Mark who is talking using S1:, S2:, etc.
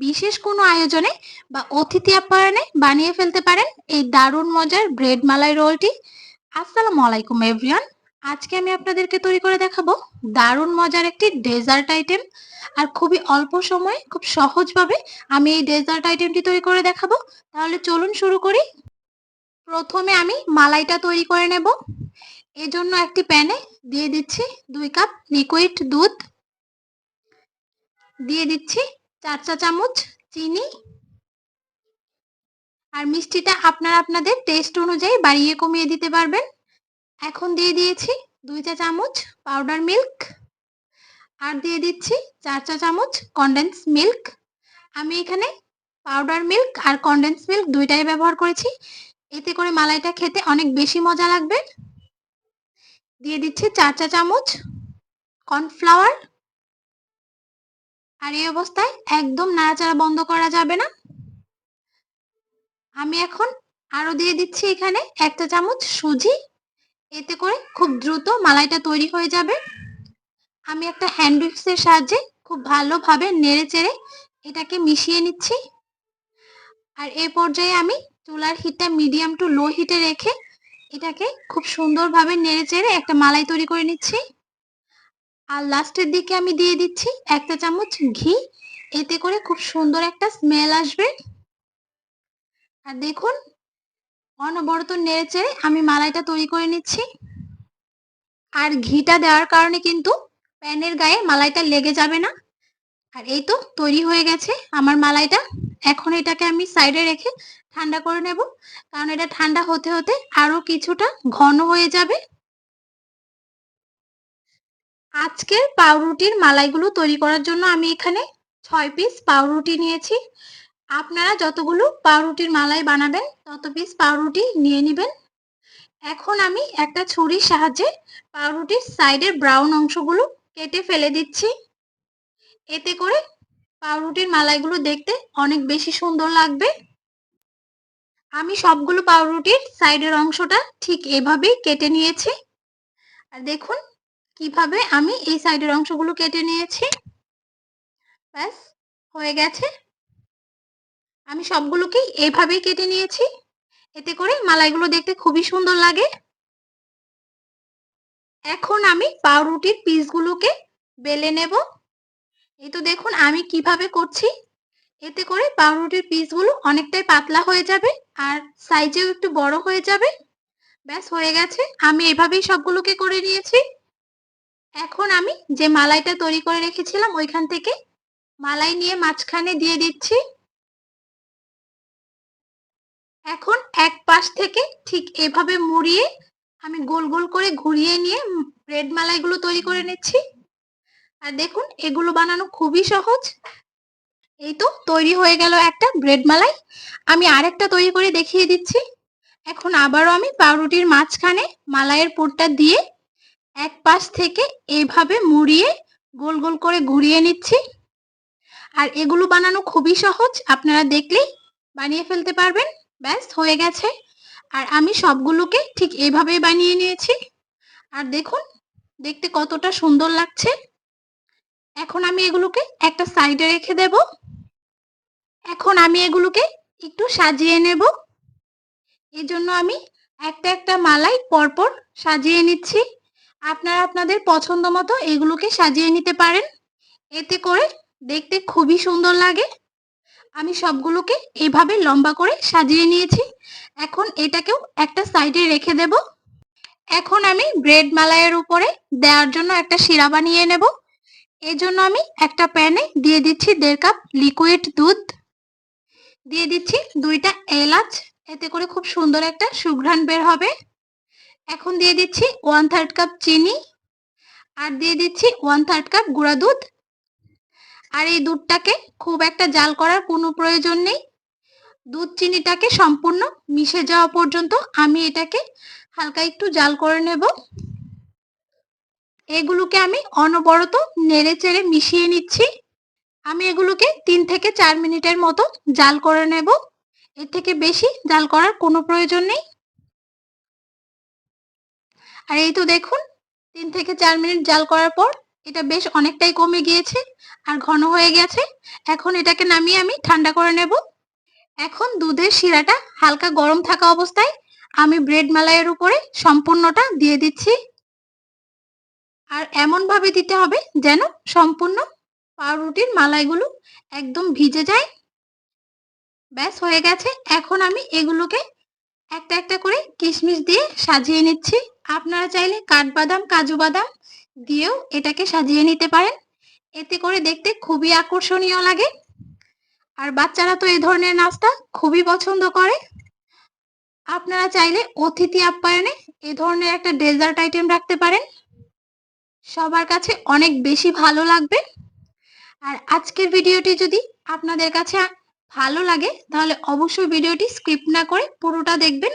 S1: বিশেষ কোনো আয়োজনে বা অতিথি আপ্যায়নে বানিয়ে ফেলতে পারেন এই দারুণ মজার ব্রেড মালাই রোলটি। আসসালামু আলাইকুম এভরিওয়ান আজকে আমি আপনাদেরকে তৈরি করে দেখাবো দারুণ মজার একটি ডেজার্ট আইটেম আর খুবই অল্প সময়ে, খুব সহজভাবে আমি এই ডেজার্ট আইটেমটি তৈরি করে দেখাবো। তাহলে চলুন শুরু করি। প্রথমে আমি মালাইটা তৈরি করে নেব। এজন্য একটি প্যানে দিয়ে দিচ্ছি দুই কাপ লিকুইড দুধ। দিয়ে দিচ্ছি চার চা চামচ চিনি আর মিষ্টিটা আপনারা আপনাদের টেস্ট অনুযায়ী বাড়িয়ে কমিয়ে দিতে পারবেন। এখন দিয়ে দিয়েছি দুই চা চামচ পাউডার মিল্ক আর দিয়ে দিচ্ছি চার চা চামচ কন্ডেন্স মিল্ক আমি এখানে পাউডার মিল্ক আর কন্ডেন্স মিল্ক দুইটাই ব্যবহার করেছি। এতে করে মালাইটা খেতে অনেক বেশি মজা লাগবে। দিয়ে দিচ্ছি চার চা চামচ কর্নফ্লাওয়ার আর এই অবস্থায় একদম নাড়াচাড়া বন্ধ করা যাবে না। আমি এখন আরও দিয়ে দিচ্ছি এখানে একটা চামচ সুজি। এতে করে খুব দ্রুত মালাইটা তৈরি হয়ে যাবে। আমি একটা হ্যান্ড এর সাহায্যে খুব ভালোভাবে নেড়ে চেড়ে এটাকে মিশিয়ে নিচ্ছি। আর এ পর্যায়ে আমি চুলার হিটটা মিডিয়াম টু লো হিটে রেখে এটাকে খুব সুন্দরভাবে নেড়ে চেড়ে একটা মালাই তৈরি করে নিচ্ছি। আর লাস্টের দিকে আমি দিয়ে দিচ্ছি একটা চামচ ঘি। এতে করে খুব সুন্দর একটা স্মেল আসবে। আর দেখুন, অনবরত নেড়ে চেড়ে আমি মালাইটা তৈরি করে নিচ্ছি। আর ঘিটা দেওয়ার কারণে কিন্তু প্যানের গায়ে মালাইটা লেগে যাবে না। আর এই তো তৈরি হয়ে গেছে আমার মালাইটা। এখন এটাকে আমি সাইডে রেখে ঠান্ডা করে নেব। কারণ এটা ঠান্ডা হতে হতে আরও কিছুটা ঘন হয়ে যাবে। আজকের পাউরুটির মালাইগুলো তৈরি করার জন্য আমি এখানে ছয় পিস পাউরুটি নিয়েছি। আপনারা যতগুলো পাউরুটির মালাই বানাবেন, তত পিস পাউরুটি নিয়ে নেবেন। এখন আমি একটা ছুরির সাহায্যে পাউরুটির সাইডের ব্রাউন অংশগুলো কেটে ফেলে দিচ্ছি। এতে করে পাউরুটির মালাইগুলো দেখতে অনেক বেশি সুন্দর লাগবে। আমি সবগুলো পাউরুটির সাইডের অংশটা ঠিক এভাবেই কেটে নিয়েছি। আর দেখুন কীভাবে আমি এই সাইডের অংশগুলো কেটে নিয়েছি? ব্যাস, হয়ে গেছে। আমি সবগুলোকেই এভাবেই কেটে নিয়েছি। এতে করে মালাইগুলো দেখতে খুবই সুন্দর লাগে। এখন আমি পাউরুটির পিসগুলোকে বেলে নেব। এই তো দেখুন, আমি কীভাবে করছি। এতে করে পাউরুটির পিসগুলো অনেকটাই পাতলা হয়ে যাবে আর সাইজেও একটু বড় হয়ে যাবে। ব্যাস, হয়ে গেছে। আমি এভাবেই সবগুলোকে করে নিয়েছি। এখন আমি যে মালাইটা তৈরি করে রেখেছিলাম ওইখান থেকে মালাই নিয়ে মাঝখানে দিয়ে দিচ্ছি। এখন এক পাশ থেকে ঠিক এভাবে মুড়িয়ে আমি গোল গোল করে ঘুরিয়ে নিয়ে ব্রেড মালাইগুলো তৈরি করে নিচ্ছি। আর দেখুন, এগুলো বানানো খুবই সহজ। এই তো তৈরি হয়ে গেল একটা ব্রেড মালাই। আমি আরেকটা তৈরি করে দেখিয়ে দিচ্ছি। এখন আবারও আমি পাউরুটির মাঝখানে মালাইয়ের পুরটা দিয়ে এক পাশ থেকে এইভাবে মুড়িয়ে গোল গোল করে ঘুরিয়ে নিচ্ছি। আর এগুলো বানানো খুবই সহজ, আপনারা দেখলেই বানিয়ে ফেলতে পারবেন। ব্যাস, হয়ে গেছে। আর আমি সবগুলোকে ঠিক এভাবেই বানিয়ে নিয়েছি। আর দেখুন, দেখতে কতটা সুন্দর লাগছে। এখন আমি এগুলোকে একটা সাইডে রেখে দেব। এখন আমি এগুলোকে একটু সাজিয়ে নেব। এই জন্য আমি একটা একটা মালাই পরপর সাজিয়ে নিচ্ছি। আপনারা আপনাদের পছন্দ মতো এগুলোকে সাজিয়ে নিতে পারেন। এতে করে দেখতে খুবই সুন্দর লাগে। আমি সবগুলোকে এভাবে লম্বা করে সাজিয়ে নিয়েছি। এখন এটাকেও একটা সাইডে রেখে দেব। এখন আমি ব্রেড মালাইয়ের উপরে দেওয়ার জন্য একটা শিরা বানিয়ে নেব। এই জন্য আমি একটা প্যানে দিয়ে দিচ্ছি দেড় কাপ লিকুইড দুধ। দিয়ে দিচ্ছি দুইটা এলাচ। এতে করে খুব সুন্দর একটা সুঘ্রাণ বের হবে। এখন দিয়ে দিচ্ছি ওয়ান থার্ড কাপ চিনি আর দিয়ে দিচ্ছি ওয়ান থার্ড কাপ গুঁড়া দুধ। আর এই দুধটাকে খুব একটা জাল করার কোনো প্রয়োজন নেই। দুধ চিনিটাকে সম্পূর্ণ মিশে যাওয়া পর্যন্ত আমি এটাকে হালকা একটু জাল করে নেব। এগুলোকে আমি অনবরত নেড়ে চেড়ে মিশিয়ে নিচ্ছি। আমি এগুলোকে তিন থেকে চার মিনিটের মতো জাল করে নেব। এর থেকে বেশি জাল করার কোনো প্রয়োজন নেই। আর এই তো দেখুন, তিন থেকে চার মিনিট জাল করার পর এটা বেশ অনেকটাই কমে গিয়েছে আর ঘন হয়ে গেছে। এখন এটাকে নামিয়ে আমি ঠান্ডা করে নেব। এখন দুধের শিরাটা হালকা গরম থাকা অবস্থায় আমি ব্রেড মালাইয়ের উপরে সম্পূর্ণটা দিয়ে দিচ্ছি। আর এমন ভাবে দিতে হবে যেন সম্পূর্ণ পাউরুটির মালাইগুলো একদম ভিজে যায়। ব্যাস, হয়ে গেছে। এখন আমি এগুলোকে একটা একটা করে কিশমিশ দিয়ে সাজিয়ে নিচ্ছি। আপনারা চাইলে কাঠবাদাম, কাজু বাদাম দিয়েও এটাকে সাজিয়ে নিতে পারেন। এতে করে দেখতে খুবই আকর্ষণীয় লাগে। আর বাচ্চারা তো এই ধরনের নাস্তা খুবই পছন্দ করে। আপনারা চাইলে অতিথি আপ্যায়নে এ ধরনের একটা ডেজার্ট আইটেম রাখতে পারেন। সবার কাছে অনেক বেশি ভালো লাগবে। আর আজকের ভিডিওটি যদি আপনাদের কাছে ভালো লাগে, তাহলে অবশ্যই ভিডিওটি স্কিপ না করে পুরোটা দেখবেন।